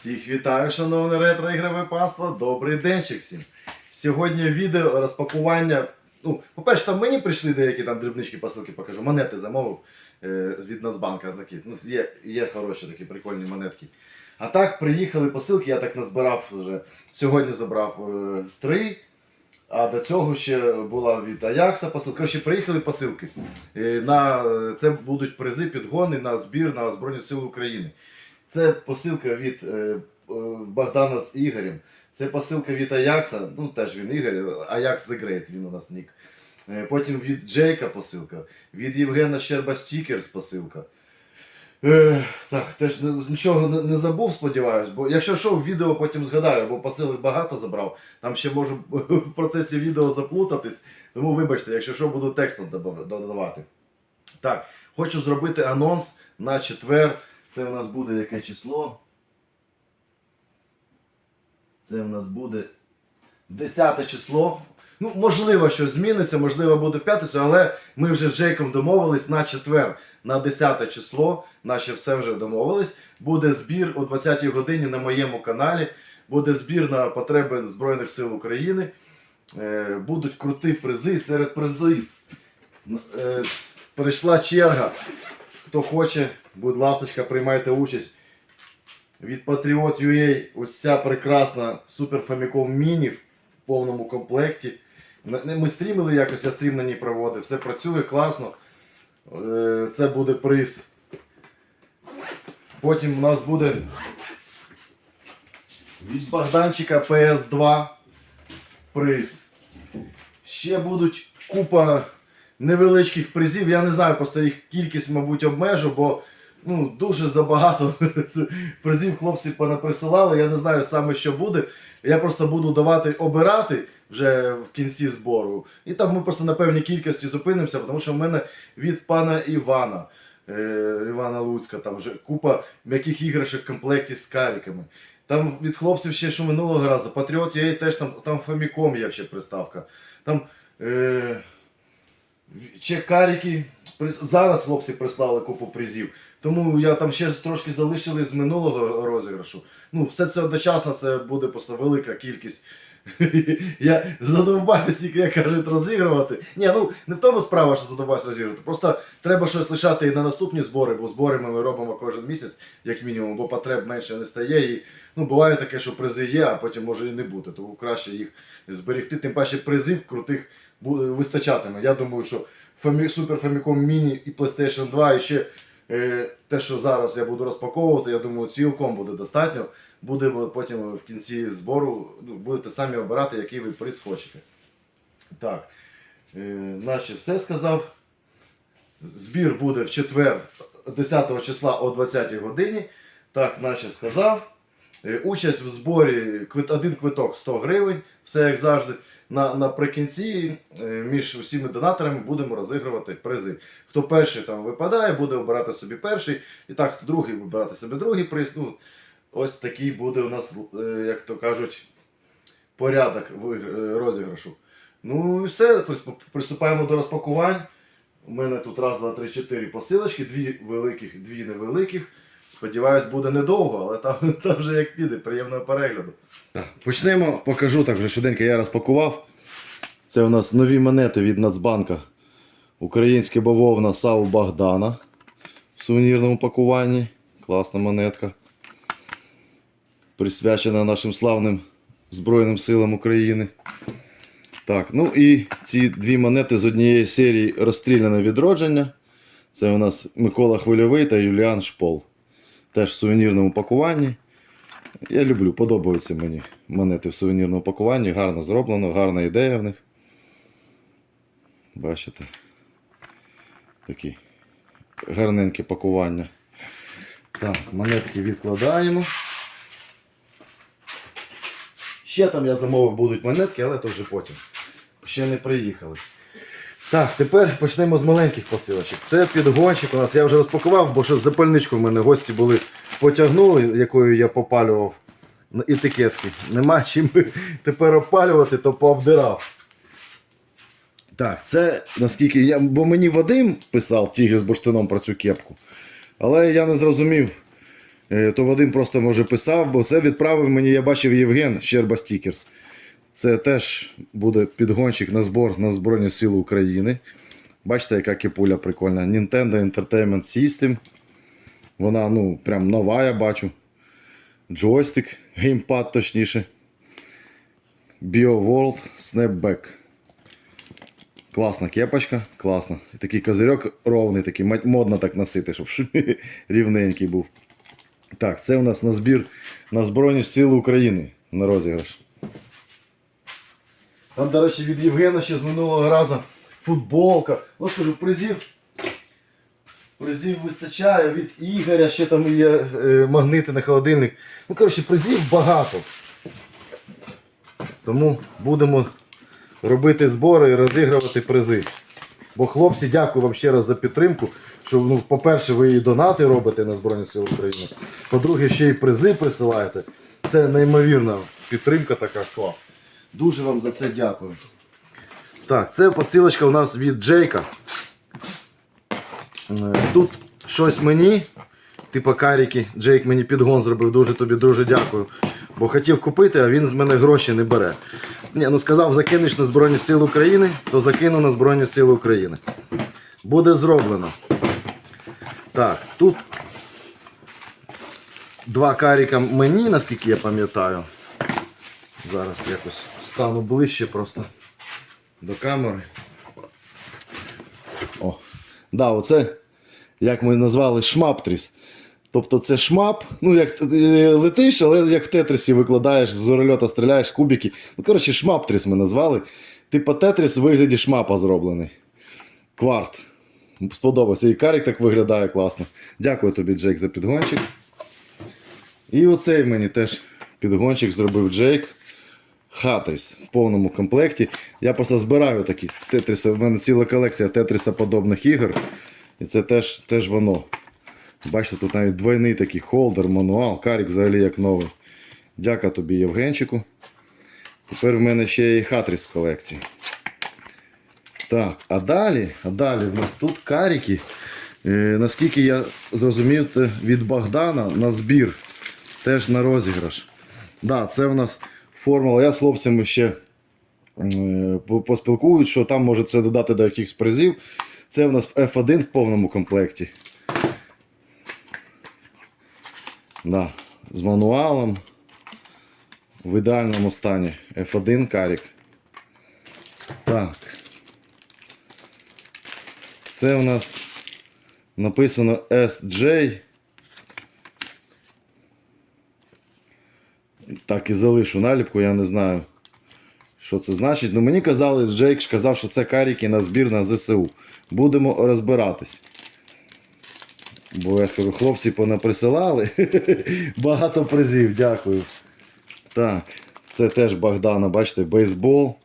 Всіх вітаю, шановне ретро-ігрове панство. Добрий денчик всім. Сьогодні відео розпакування. Ну, по-перше, там мені прийшли деякі там дрібнички посилки, покажу. Монети замовив е, від Нацбанка. Такі. Ну, є, є хороші такі прикольні монетки. А так, приїхали посилки, я так назбирав вже. Сьогодні забрав е, три. А до цього ще була від Аякса посилка. Коротше, приїхали посилки. Е, на, це будуть призи, підгони на збір на Збройні Сили України. Це посилка від е, е, Богдана з Ігорем. Це посилка від Аякса, ну теж він Ігор, Аякс The Great, він у нас нік. Е, Потім від Джейка посилка, від Євгена Щерба Стікерс посилка. Так, теж нічого не, забув, сподіваюсь, бо якщо що, в відео потім згадаю, бо посилок багато забрав, там ще можу в процесі відео заплутатись, тому вибачте, якщо що, буду текстом додавати. Так, хочу зробити анонс на четвер. Це у нас буде яке число? Це у нас буде 10 число. Ну, можливо, щось зміниться, можливо, буде в п'ятницю, але ми вже з Джейком домовились на четвер, на 10 число. Наші все вже домовились. Буде збір о 20-й годині на моєму каналі. Буде збір на потреби Збройних сил України. Е, будуть круті призи серед призів. Е, прийшла черга. Хто хоче, будь ласка, приймайте участь. Від Patriot.ua ось ця прекрасна Super Famicom Mini в повному комплекті. Ми стрімили якось, я стрім на ній проводив. Все працює класно. Е, Це буде приз. Потім у нас буде від Богданчика PS2 приз. Ще будуть купа невеличких призів. Я не знаю, просто їх кількість, мабуть, обмежу, бо ну, дуже забагато призів хлопці понаприсилали. Я не знаю саме, що буде. Я просто буду давати обирати вже в кінці збору. І там ми просто на певній кількості зупинимося, тому що в мене від пана Івана. е, Івана Луцька, там вже купа м'яких іграшок в комплекті з каріками. Там від хлопців ще що минулого разу. Патріот є теж там, там Famicom є ще приставка. Там е, ще каріки. Зараз хлопці прислали купу призів. Тому я там ще трошки залишили з минулого розіграшу. Ну, все це одночасно, це буде просто велика кількість. Я задовбаюся, як кажуть, розігрувати. Ні, ну не в тому справа, що задовбаюся розігрувати. Просто треба щось лишати і на наступні збори, бо збори ми робимо кожен місяць, як мінімум, бо потреб менше не стає. І ну, буває таке, що призи є, а потім може і не бути. Тому краще їх зберегти. Тим паче призів крутих вистачатиме. Я думаю, що Super Famicom Mini і PlayStation 2 і ще е, те, що зараз я буду розпаковувати, я думаю, цілком буде достатньо. Будемо потім в кінці збору, ну, будете самі обирати, який ви приз хочете. Так, е, наче все сказав. Збір буде в четвер, 10 числа о 20 годині. Так, наче сказав. Е, Участь в зборі один квиток 100 гривень, все як завжди. На, наприкінці е, між усіма донаторами будемо розігрувати призи. Хто перший там випадає, буде обирати собі перший, і так хто другий вибирати собі другий приз. Ну, ось такий буде у нас, е, як то кажуть, порядок е, розіграшу. Ну і все, приступаємо до розпакувань. У мене тут раз, два, три, чотири посилочки, дві великих, дві невеликих. Сподіваюсь, буде недовго, але там, там вже як піде, приємного перегляду. Почнемо, покажу так вже швиденько, я розпакував. Це у нас нові монети від Нацбанка. Українське бавовна САУ Богдана в сувенірному пакуванні. Класна монетка. Присвячена нашим славним Збройним силам України. Так, ну і ці дві монети з однієї серії розстріляне відродження. Це у нас Микола Хвильовий та Юліан Шпол. Теж в сувенірному пакуванні. Я люблю, подобаються мені монети в сувенірному пакуванні. Гарно зроблено, гарна ідея в них. Бачите? Такі гарненьке пакування. Так, монетки відкладаємо. Ще там я замовив будуть монетки, але то вже потім. Ще не приїхали. Так, тепер почнемо з маленьких посилочок. Це підгончик у нас. Я вже розпакував, бо що запальничку в мене гості були потягнули, якою я попалював на етикетки. Нема чим тепер опалювати, то пообдирав. Так, це наскільки я. Бо мені Вадим писав тігр з бурштином про цю кепку. Але я не зрозумів, Е, То Вадим просто може писав, бо це відправив мені, я бачив Євген Щерба Стікерс. Це теж буде підгончик на збор на Збройні Сили України. Бачите, яка кіпуля прикольна. Nintendo Entertainment System. Вона, ну, прям нова, я бачу. Джойстик, геймпад точніше. BioWorld Snapback. Класна кепочка, класно. І такий козирьок ровний, такий модно так носити, щоб рівненький був. Так, це у нас на збір на Збройні Сили України на розіграш. Там, до речі, від Євгена ще з минулого разу футболка. Ну скажу, призів. Призів вистачає від Ігоря, ще там є е, магнити на холодильник. Ну, коротше, призів багато. Тому будемо робити збори і розігрувати призи. Бо хлопці, дякую вам ще раз за підтримку. Що, ну, по-перше, ви і донати робите на Збройні Сили України. По-друге, ще й призи присилаєте. Це неймовірна підтримка така клас. Дуже вам за це дякую. Так, це посилочка у нас від Джейка. Е, Тут щось мені, типа каріки. Джейк мені підгон зробив, дуже тобі дуже дякую. Бо хотів купити, а він з мене гроші не бере. Ні, ну сказав, закинеш на Збройні Сили України, то закину на Збройні Сили України. Буде зроблено. Так, тут два каріка мені, наскільки я пам'ятаю. Зараз якось стану ближче просто до камери. О, да, оце, як ми назвали, шмаптріс. Тобто це шмап, ну як летиш, але як в тетрісі викладаєш, з зорольота стріляєш, кубики. Ну, коротше, шмаптріс ми назвали. Типа тетріс в вигляді шмапа зроблений. Кварт. Сподобався. І карік так виглядає класно. Дякую тобі, Джейк, за підгончик. І оцей мені теж підгончик зробив Джейк. Хатріс в повному комплекті. Я просто збираю такі тетриси. У мене ціла колекція тетриса подобних ігор. І це теж, теж воно. Бачите, тут навіть двойний такий холдер, мануал, карік взагалі як новий. Дяка тобі, Євгенчику. Тепер в мене ще і хатріс в колекції. Так, а далі, а далі в нас тут каріки. Е, наскільки я зрозумів, від Богдана на збір. Теж на розіграш. Да, це в нас формула. Я з хлопцями ще е, поспілкуюсь, що там може це додати до якихось призів. Це в нас F1 в повному комплекті. Да, з мануалом. В ідеальному стані. F1 карік. Так. Це у нас написано SJ. Так і залишу наліпку, я не знаю, що це значить. Ну мені казали, Джейк казав, що це каріки на збір на ЗСУ. Будемо розбиратись. Бо я ж кажу, хлопці понаприсилали. Багато призів, дякую. Так, це теж Богдана, бачите, бейсбол.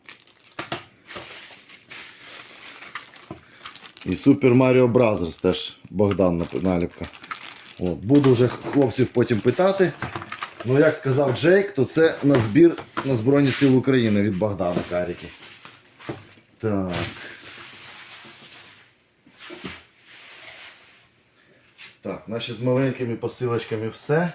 І Super Mario Bros. теж Богдан наліпка. От, буду вже хлопців потім питати. Ну, як сказав Джейк, то це на збір на Збройні Сили України від Богдана Каріки. Так. Так, наші з маленькими посилочками все.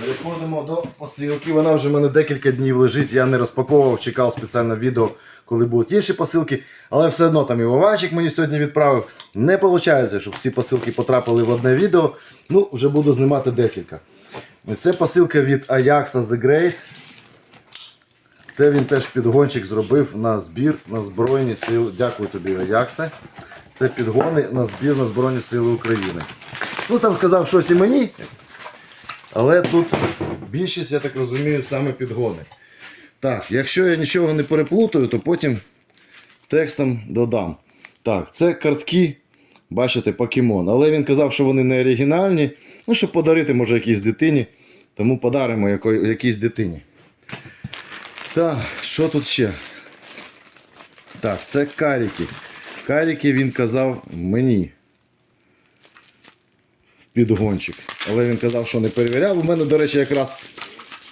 Переходимо до посилки. Вона вже в мене декілька днів лежить. Я не розпаковував, чекав спеціальне відео, коли будуть інші посилки. Але все одно там і Вовачик мені сьогодні відправив. Не виходить, щоб всі посилки потрапили в одне відео. Ну, вже буду знімати декілька. Це посилка від Ajax The Great. Це він теж підгончик зробив на збір на Збройні Сили. Дякую тобі, Аяксе. Це підгони на збір на Збройні Сили України. Ну там сказав щось і мені. Але тут більшість, я так розумію, саме підгони. Так, якщо я нічого не переплутаю, то потім текстом додам. Так, це картки, бачите, покемон. Але він казав, що вони не оригінальні. Ну, щоб подарити, може, якійсь дитині. Тому подаримо якійсь дитині. Так, що тут ще? Так, це каріки. Каріки він казав мені. В підгончик. Але він казав, що не перевіряв. У мене, до речі, якраз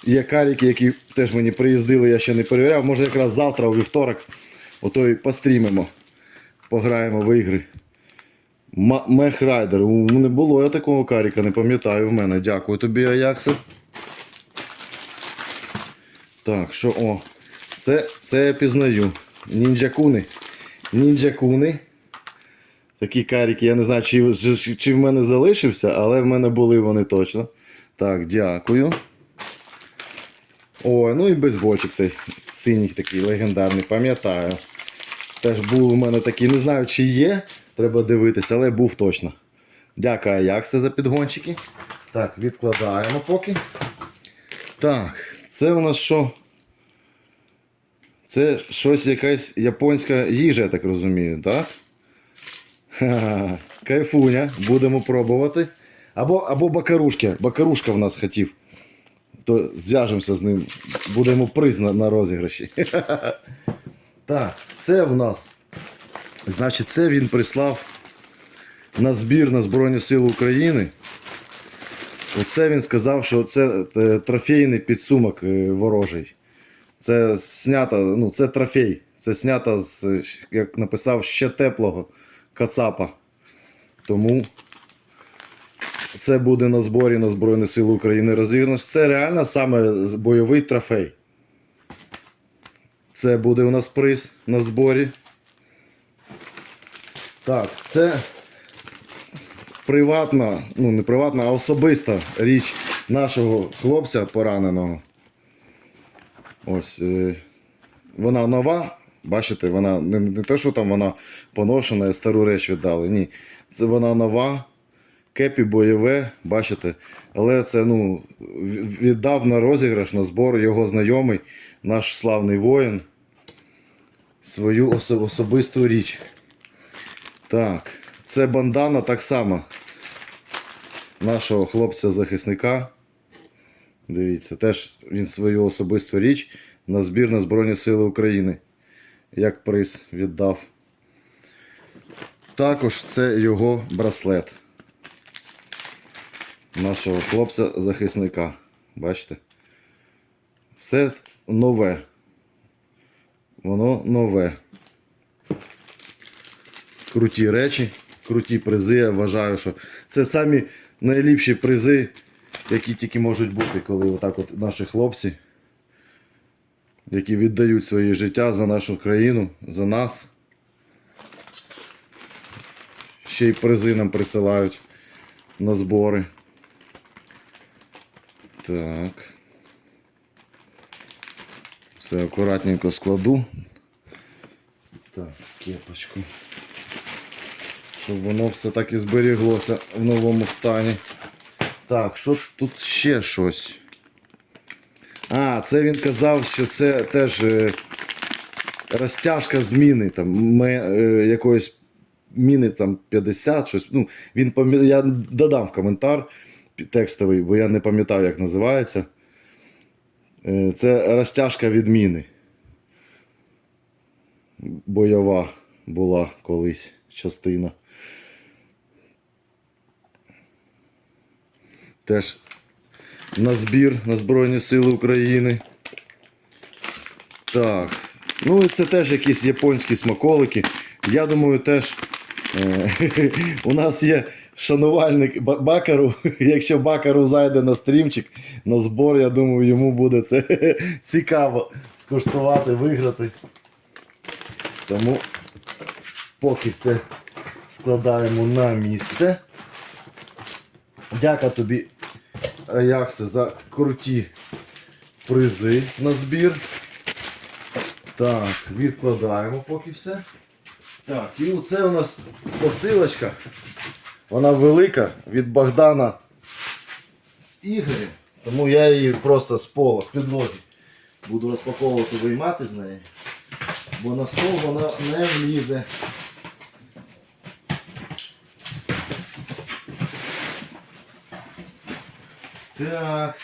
є каріки, які теж мені приїздили, я ще не перевіряв. Може якраз завтра, у вівторок, ото й пострімимо. Пограємо в ігри. Мехрайдер. Не було я такого каріка, не пам'ятаю в мене. Дякую тобі, Аяксе. Так, що о. Це, це я пізнаю. Нінджакуни. Нінджакуни. Такі каріки, я не знаю, чи, чи, чи в мене залишився, але в мене були вони точно. Так, дякую. Ой, ну і бейсбольчик цей синій такий легендарний, пам'ятаю. Теж був у мене такий, не знаю, чи є, треба дивитися, але був точно. Дякую, Аяксе, за підгончики. Так, відкладаємо поки. Так, це у нас що? Це щось якась японська їжа, я так розумію, так? Ха-ха. Кайфуня, будемо пробувати. Або, або бакарушки. Бакарушка в нас хотів. То зв'яжемося з ним. Будемо приз на, на розіграші. Так, це в нас. Значить, це він прислав на збір на Збройні Сили України. Оце він сказав, що це е, трофейний підсумок е, ворожий. Це снято, ну, це трофей. Це снято з, як написав, ще теплого кацапа. Тому це буде на зборі на Збройні Сили України розіграш. Це реально саме бойовий трофей. Це буде у нас приз на зборі. Так, це приватна, ну не приватна, а особиста річ нашого хлопця пораненого. Ось. Е, вона нова. Бачите, вона не, не те, що там вона поношена, стару реч віддали. Ні. Це вона нова. Кепі бойове, бачите. Але це ну, віддав на розіграш, на збор його знайомий, наш славний воїн. Свою осо- особисту річ. Так, це бандана так само. Нашого хлопця-захисника. Дивіться, теж він свою особисту річ на збір на Збройні Сили України. Як приз віддав. Також це його браслет. Нашого хлопця-захисника. Бачите? Все нове. Воно нове. Круті речі, круті призи. Я вважаю, що це самі найліпші призи, які тільки можуть бути, коли отак от наші хлопці, які віддають своє життя за нашу країну, за нас. Ще й призи нам присилають на збори. Так. Все акуратненько складу. Так, кепочку. Щоб воно все так і зберіглося в новому стані. Так, що тут ще щось? А, це він казав, що це теж е, розтяжка зміни там, ме, е, якоїсь міни там 50, щось. Ну, він я додам в коментар текстовий, бо я не пам'ятаю, як називається. Е, Це розтяжка від міни. Бойова була колись частина. Теж на збір на Збройні Сили України. Так. Ну і це теж якісь японські смаколики. Я думаю, теж е, у нас є шанувальник Бакару. Якщо Бакару зайде на стрімчик, на збор, я думаю, йому буде це цікаво скуштувати, виграти. Тому поки все складаємо на місце. Дяка тобі, Аяксе, за круті призи на збір. Так, відкладаємо поки все. Так, і оце у нас посилочка. Вона велика від Богдана з Ігорем. Тому я її просто з пола, з підлоги буду розпаковувати, виймати з неї. Бо на стол вона не влізе. Так.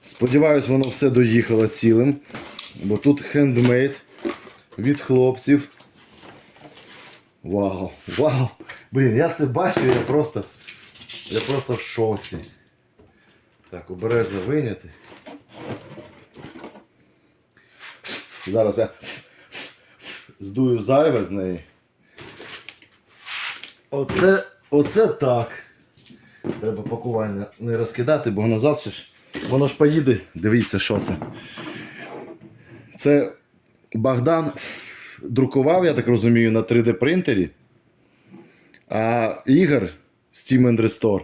Сподіваюсь, воно все доїхало цілим. Бо тут хендмейд від хлопців. Вау, вау! Блін, я це бачу, я просто Я просто в шоці. Так, обережно вийняти. Зараз я здую зайве з неї. Оце, оце так. Треба пакування не розкидати, бо назад ще ж. Воно ж поїде. Дивіться, що це. Це Богдан друкував, я так розумію, на 3D принтері. А Ігор з Team Restore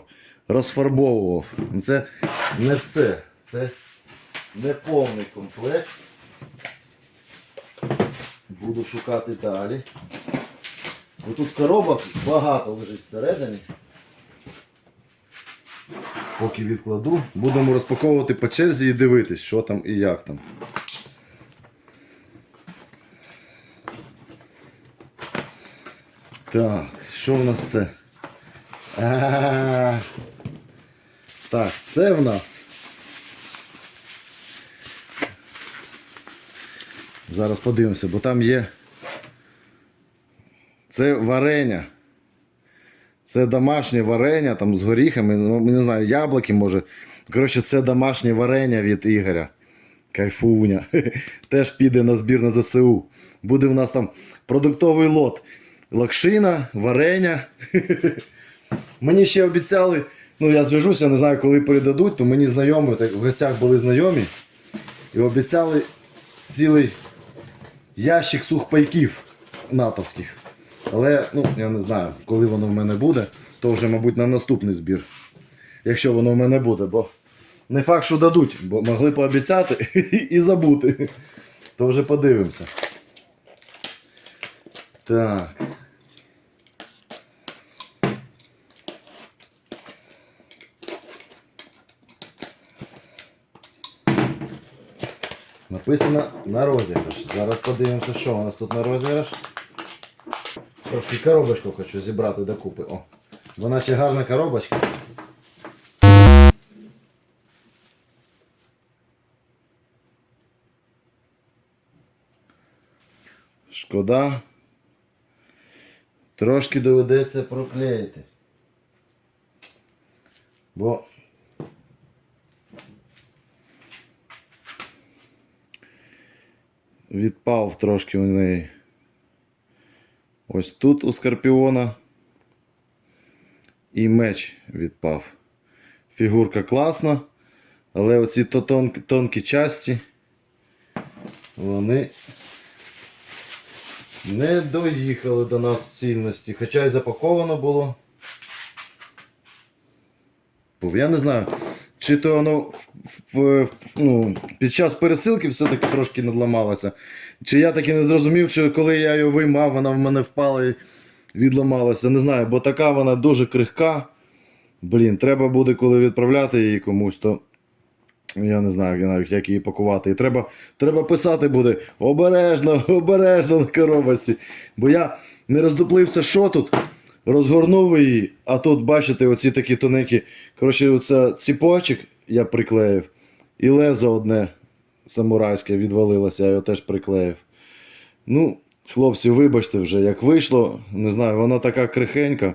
розфарбовував. Це не все. Це не повний комплект. Буду шукати далі. Бо тут коробок багато лежить всередині. Поки відкладу, будемо розпаковувати по черзі і дивитись, що там і як там. Так, що в нас це? А, Так, це в нас. Зараз подивимося, бо там є. Це варення. Це домашнє варення там з горіхами, ну, не знаю, яблуки може. Коротше, це домашнє варення від Ігоря. Кайфуня. Теж піде на збір на ЗСУ. Буде в нас там продуктовий лот. Лакшина, варення. Мені ще обіцяли, ну я зв'яжуся, не знаю, коли передадуть, то мені знайомі, так в гостях були знайомі. І обіцяли цілий ящик сухпайків натовських. Але ну, я не знаю, коли воно в мене буде, то вже, мабуть, на наступний збір. Якщо воно в мене буде, бо не факт, що дадуть, бо могли пообіцяти і забути. То вже подивимося. Так. Написано на розіграш. Зараз подивимося, що у нас тут на розіграш. Трошки коробочку хочу зібрати докупи. О, вона ще гарна коробочка. Шкода. Трошки доведеться проклеїти. Бо відпав трошки у неї. Ось тут у Скорпіона. І меч відпав. Фігурка класна, але оці то тонкі, тонкі часті, вони не доїхали до нас в цільності. Хоча й запаковано було. Я не знаю, чи то воно в- в- ну, під час пересилки все-таки трошки надламалося. Чи я таки не зрозумів, чи коли я її виймав, вона в мене впала і відламалася. Не знаю, бо така вона дуже крихка. Блін, треба буде, коли відправляти її комусь, то я не знаю навіть, як її пакувати. І треба, треба писати буде обережно, обережно на коробочці. Бо я не роздуплився, що тут. Розгорнув її, а тут, бачите, оці такі тоненькі. Коротше, оце ціпочок я приклеїв. І лезо одне самурайське відвалилося, я його теж приклеїв. Ну, хлопці, вибачте вже, як вийшло, не знаю, вона така крихенька.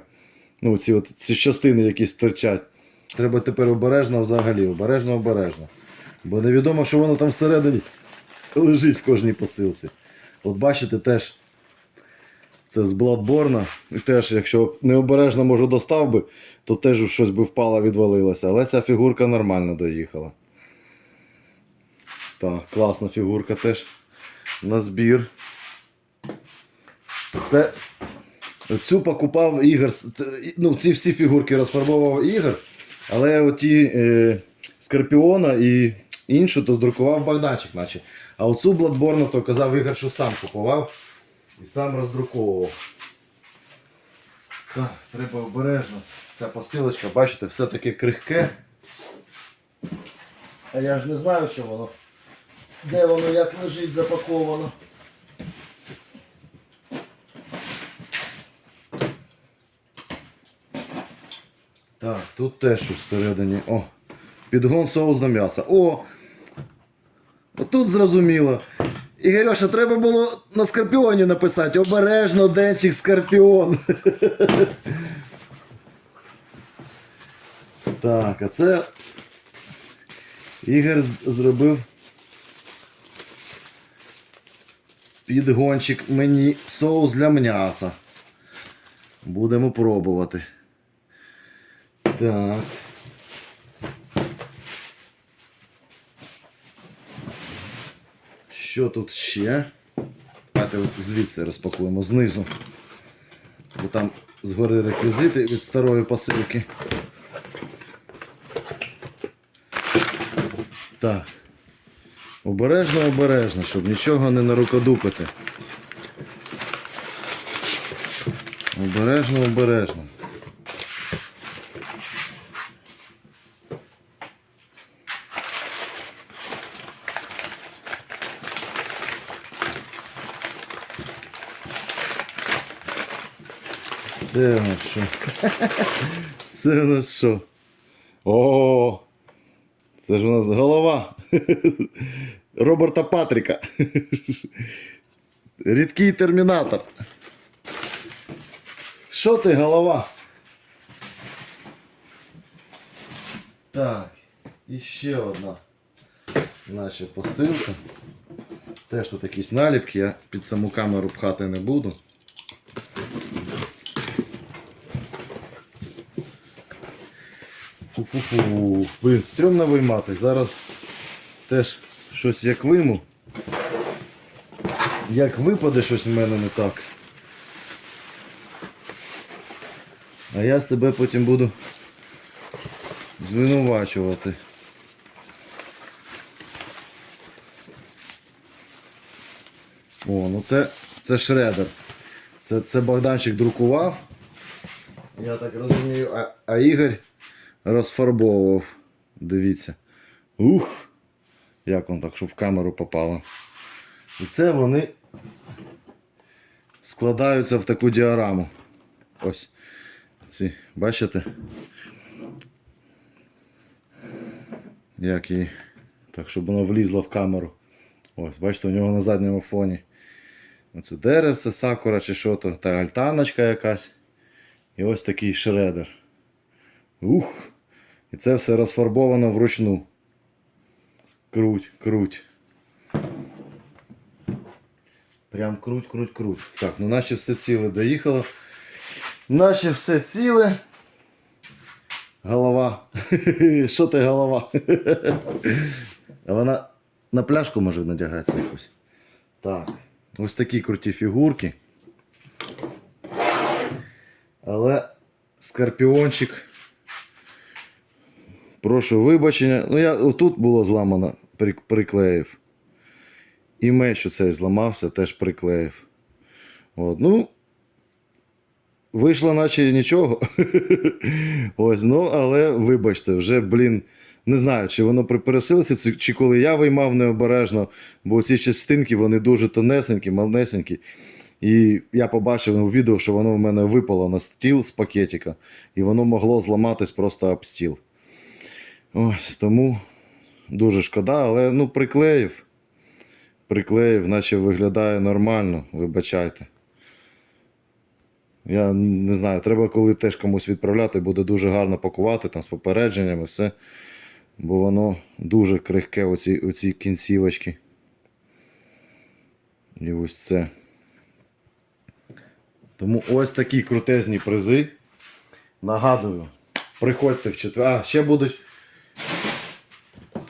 Ну, ці, от, ці частини якісь терчать. Треба тепер обережно взагалі, обережно, обережно. Бо невідомо, що воно там всередині лежить в кожній посилці. От бачите, теж це з Бладборна. І теж, якщо необережно може достав би, то теж щось би впало, відвалилося. Але ця фігурка нормально доїхала. Так, класна фігурка теж на збір. Це цю покупав Ігор. Ну, ці всі фігурки розфарбовував Ігор, але оті е, Скорпіона і іншу то друкував Богданчик, наче. А оцю Бладборну то казав Ігор, що сам купував і сам роздруковував. Так, треба обережно. Ця посилочка, бачите, все таке крихке. А я ж не знаю, що воно. Де воно як лежить запаковано. Так, тут теж щось всередині. О, підгон соус до м'яса. О! Тут зрозуміло. Ігорьоша, треба було на скорпіоні написати. Обережно денчик скорпіон. Так, а це Ігор зробив підгончик мені соус для м'яса. Будемо пробувати. Так. Що тут ще? Давайте звідси розпакуємо знизу. Бо там згори реквізити від старої посилки. Так. Обережно, обережно, щоб нічого не нарукодупити. Обережно, обережно. Це у нас що? Це у нас що? О! Це ж у нас голова Роберта Патріка. Рідкий термінатор. Що ти, голова? Так, і ще одна наша посилка. Теж тут якісь наліпки, я під саму камеру пхати не буду. Фу-фу-фу. Блін, стрьомно виймати. Зараз теж щось як вийму. Як випаде щось в мене не так. А я себе потім буду звинувачувати. О, ну це, це шредер. Це, це Богданчик друкував. Я так розумію, а, а Ігор розфарбовував. Дивіться. Ух! Як воно так, що в камеру попало. І це вони складаються в таку діараму. Ось. Ці, бачите? Як її. Так, щоб воно влізло в камеру. Ось, бачите, у нього на задньому фоні. Оце деревце, сакура чи що то, та альтаночка якась. І ось такий шредер. Ух! І це все розфарбовано вручну. Круть, круть. Прям круть, круть, круть. Так, ну наче все ціле доїхало. Наче все ціле. Голова. Що ти голова? Вона на пляшку може надягається якось. Так. Ось такі круті фігурки. Але скорпіончик. Прошу вибачення. Ну, я отут було зламано, при- приклеїв. І меч оцей зламався, теж приклеїв. От, ну, вийшло, наче нічого. Ось, ну, але вибачте, вже, блін, не знаю, чи воно припересилося, чи- чи коли я виймав необережно, бо ці частинки вони дуже тонесенькі, малесенькі. І я побачив у відео, що воно в мене випало на стіл з пакетика, і воно могло зламатись просто об стіл. Ось тому дуже шкода, але ну приклеїв. Приклеїв, наче виглядає нормально, вибачайте. Я не знаю, треба коли теж комусь відправляти, буде дуже гарно пакувати там з попередженнями, все. Бо воно дуже крихке, оці, оці кінцівочки. І ось це. Тому ось такі крутезні призи. Нагадую, приходьте в четвер. А, ще будуть.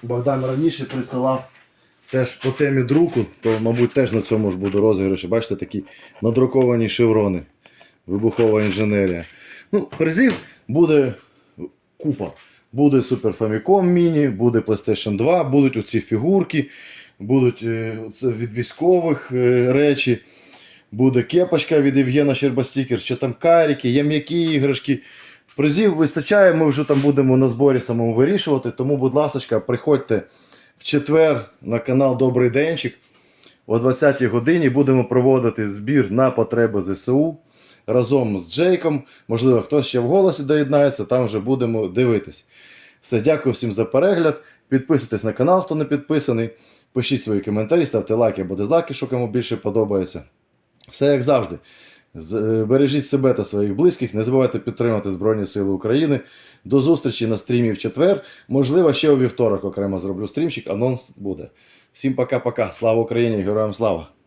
Богдан раніше присилав теж по темі друку, то, мабуть, теж на цьому ж буде розіграші. Бачите, такі надруковані шеврони. Вибухова інженерія. Ну, призів буде купа. Буде Super Famicom Mini, буде PlayStation 2, будуть оці фігурки, будуть е, це від військових е, речі, буде кепочка від Євгена Щербастікер, ще там каріки, є м'які іграшки. Призів вистачає, ми вже там будемо на зборі самому вирішувати. Тому, будь ласка, приходьте в четвер на канал Добрий Денчик. О 20-й годині будемо проводити збір на потреби ЗСУ разом з Джейком. Можливо, хтось ще в голосі доєднається, там вже будемо дивитись. Все, дякую всім за перегляд. Підписуйтесь на канал, хто не підписаний. Пишіть свої коментарі, ставте лайки або дизлайки, що кому більше подобається. Все як завжди. Е, Бережіть себе та своїх близьких. Не забувайте підтримати Збройні Сили України. До зустрічі на стрімі в четвер. Можливо, ще у вівторок окремо зроблю стрімчик. Анонс буде. Всім пока-пока. Слава Україні! Героям слава!